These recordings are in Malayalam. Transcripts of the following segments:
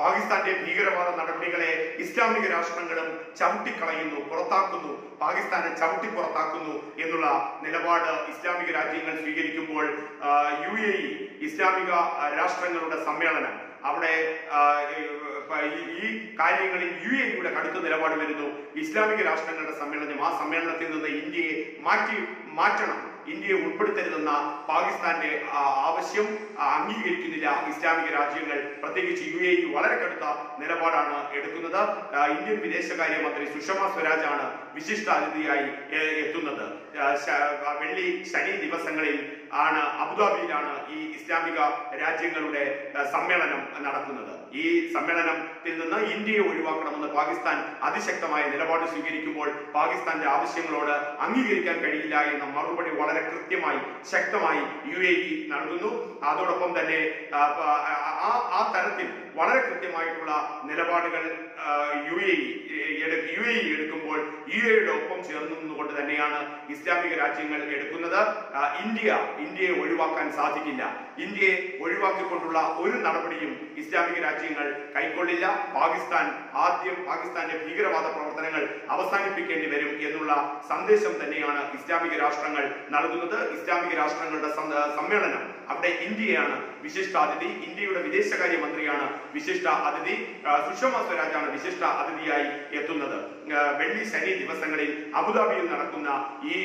പാകിസ്ഥാന്റെ ഭീകരവാദ നടപടികളെ ഇസ്ലാമിക രാഷ്ട്രങ്ങളും ചവിട്ടിക്കളയുന്നു പുറത്താക്കുന്നു. പാകിസ്ഥാനെ ചവിട്ടി പുറത്താക്കുന്നു എന്നുള്ള നിലപാട് ഇസ്ലാമിക രാജ്യങ്ങൾ സ്വീകരിക്കുമ്പോൾ യു എ ഇ ഇസ്ലാമിക രാഷ്ട്രങ്ങളുടെ സമ്മേളനം അവിടെ ഈ, കാര്യങ്ങളിൽ യു എ ഇയുടെ കടുത്ത നിലപാട് വരുന്നു. ഇസ്ലാമിക രാഷ്ട്രങ്ങളുടെ സമ്മേളനം ആ സമ്മേളനത്തിൽ നിന്ന് ഇന്ത്യയെ മാറ്റി മാറ്റണം. ഇന്ത്യയെ ഉൾപ്പെടുത്തരുതെന്ന പാകിസ്ഥാന്റെ ആവശ്യം അംഗീകരിക്കുന്നില്ല ഇസ്ലാമിക രാജ്യങ്ങൾ. പ്രത്യേകിച്ച് യു എ വളരെ കടുത്ത നിലപാടാണ് എടുക്കുന്നത്. ഇന്ത്യൻ വിദേശകാര്യമന്ത്രി സുഷമ സ്വരാജാണ് വിശിഷ്ട അതിഥിയായി എത്തുന്നത്. വെള്ളി ശനി ദിവസങ്ങളിൽ ആണ് അബുദാബിയിലാണ് ഈ ഇസ്ലാമിക രാജ്യങ്ങളുടെ സമ്മേളനം നടക്കുന്നത്. ഈ സമ്മേളനത്തിൽ നിന്ന് ഇന്ത്യയെ ഒഴിവാക്കണമെന്ന് പാകിസ്ഥാൻ അതിശക്തമായ നിലപാട് സ്വീകരിക്കുമ്പോൾ പാകിസ്ഥാന്റെ ആവശ്യങ്ങളോട് അംഗീകരിക്കാൻ കഴിയില്ല എന്ന മറുപടി വളരെ കൃത്യമായി ശക്തമായി യു എ ഇ നൽകുന്നു. അതോടൊപ്പം തന്നെ ആ, ആ തരത്തിൽ വളരെ കൃത്യമായിട്ടുള്ള നിലപാടുകൾ U A E U A E എടുക്കുമ്പോൾ യു എയുടെ ഒപ്പം ചേർന്നു നിന്നുകൊണ്ട് തന്നെയാണ് ഇസ്ലാമിക രാജ്യങ്ങൾ എടുക്കുന്നത്. ഇന്ത്യ ഇന്ത്യയെ ഒഴിവാക്കാൻ സാധിക്കില്ല. ഇന്ത്യയെ ഒഴിവാക്കിക്കൊണ്ടുള്ള ഒരു നടപടിയും ഇസ്ലാമിക രാജ്യങ്ങൾ കൈക്കൊള്ളില്ല. പാകിസ്ഥാൻ ആദ്യം പാകിസ്ഥാന്റെ ഭീകരവാദ പ്രവർത്തനങ്ങൾ അവസാനിപ്പിക്കേണ്ടി വരും എന്നുള്ള സന്ദേശം തന്നെയാണ് ഇസ്ലാമിക രാഷ്ട്രങ്ങൾ നൽകുന്നത്. ഇസ്ലാമിക രാഷ്ട്രങ്ങളുടെ സമ്മേളനം അവിടെ ഇന്ത്യയാണ് വിശിഷ്ടാതിഥി ഇന്ത്യയുടെ വിദേശകാര്യ മന്ത്രിയാണ് വിശിഷ്ട അതിഥി. സുഷമ സ്വരാജാണ് വിശിഷ്ട അതിഥിയായി എത്തുന്നത്. വെള്ളി ശനി ദിവസങ്ങളിൽ അബുദാബിയിൽ നടക്കുന്ന ഈ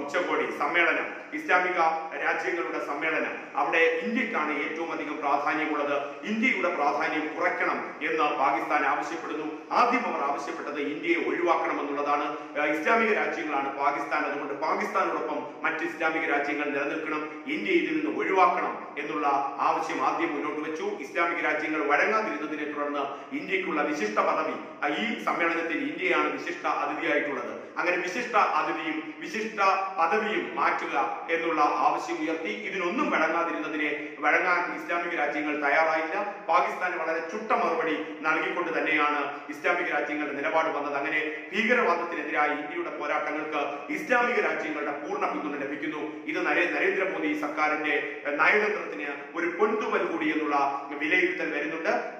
ഉച്ചകോടി സമ്മേളനം ഇസ്ലാമിക രാജ്യങ്ങളുടെ സമ്മേളനം. അവിടെ ഇന്ത്യക്കാണ് ഏറ്റവും അധികം പ്രാധാന്യമുള്ളത്. ഇന്ത്യയുടെ പ്രാധാന്യം കുറയ്ക്കണം എന്ന് പാകിസ്ഥാൻ ആവശ്യപ്പെടുന്നു. ആദ്യം അവർ ആവശ്യപ്പെട്ടത് ഇന്ത്യയെ ഒഴിവാക്കണം എന്നുള്ളതാണ്. ഇസ്ലാമിക രാജ്യങ്ങളാണ് പാകിസ്ഥാൻ. അതുകൊണ്ട് പാകിസ്ഥാനോടൊപ്പം മറ്റ് ഇസ്ലാമിക രാജ്യങ്ങൾ നിലനിൽക്കണം. ഇന്ത്യ ഇതിൽ നിന്ന് ഒഴിവാക്കണം എന്നുള്ള ആവശ്യം ആദ്യം മുന്നോട്ട് വെച്ചു. ഇസ്ലാമിക രാജ്യങ്ങൾ വഴങ്ങാതിരുന്നതിനെ തുടർന്ന് ഇന്ത്യക്കുള്ള വിശിഷ്ട പദവി ഈ സമ്മേളനത്തിൽ ഇന്ത്യയാണ് വിശിഷ്ട അതിഥിയായിട്ടുള്ളത്. അങ്ങനെ വിശിഷ്ട അതിഥിയും വിശിഷ്ട പദവിയും മാറ്റുക എന്നുള്ള ആവശ്യം ഉയർത്തി ഇതിനൊന്നും വഴങ്ങാതിരുന്നതിനെ വഴങ്ങാൻ ഇസ്ലാമിക രാജ്യങ്ങൾ തയ്യാറായില്ല. പാകിസ്ഥാൻ വളരെ ചുട്ട മറുപടി നൽകിക്കൊണ്ട് തന്നെയാണ് ഇസ്ലാമിക രാജ്യങ്ങളുടെ നിലപാട് വന്നത്. അങ്ങനെ ഭീകരവാദത്തിനെതിരായി ഇന്ത്യയുടെ പോരാട്ടങ്ങൾക്ക് ഇസ്ലാമിക രാജ്യങ്ങളുടെ പൂർണ പിന്തുണ ലഭിക്കുന്നു. ഇത് നരേ- നരേന്ദ്രമോദി സർക്കാരിന്റെ നയതന്ത്രത്തിന് ഒരു പൊൻതുവൽ കൂടി എന്നുള്ള വിലയിരുത്തൽ വരുന്നുണ്ട്.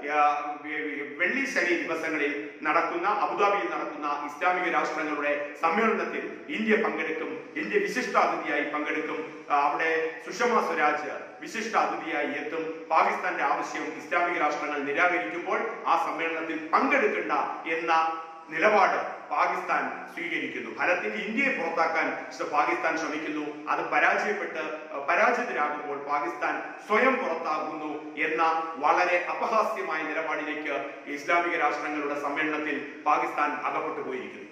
വെള്ളി ശനി ദിവസങ്ങളിൽ നടക്കുന്ന അബുദാബിയിൽ നടക്കുന്ന ഇസ്ലാമിക രാഷ്ട്രങ്ങളുടെ സമ്മേളനത്തിൽ ഇന്ത്യ പങ്കെടുക്കും. ഇന്ത്യ വിശിഷ്ടാതിഥിയായി പങ്കെടുക്കും. അവിടെ സുഷമ സ്വരാജ് വിശിഷ്ട അതിഥിയായി എത്തും. പാകിസ്ഥാന്റെ ആവശ്യം ഇസ്ലാമിക രാഷ്ട്രങ്ങൾ നിരാകരിക്കുമ്പോൾ ആ സമ്മേളനത്തിൽ പങ്കെടുക്കണ്ട എന്ന നിലപാട് പാകിസ്ഥാൻ സ്വീകരിക്കുന്നു. ഫലത്തിൽ ഇന്ത്യയെ പുറത്താക്കാൻ പാകിസ്ഥാൻ ശ്രമിക്കുന്നു. അത് പരാജയപ്പെട്ട് പരാജിതരാകുമ്പോൾ പാകിസ്ഥാൻ സ്വയം പുറത്താകുന്നു എന്ന വളരെ അപഹാസ്യമായ നിലപാടിലേക്ക് ഇസ്ലാമിക രാഷ്ട്രങ്ങളുടെ സമ്മേളനത്തിൽ പാകിസ്ഥാൻ അകപ്പെട്ടു പോയിരിക്കുന്നു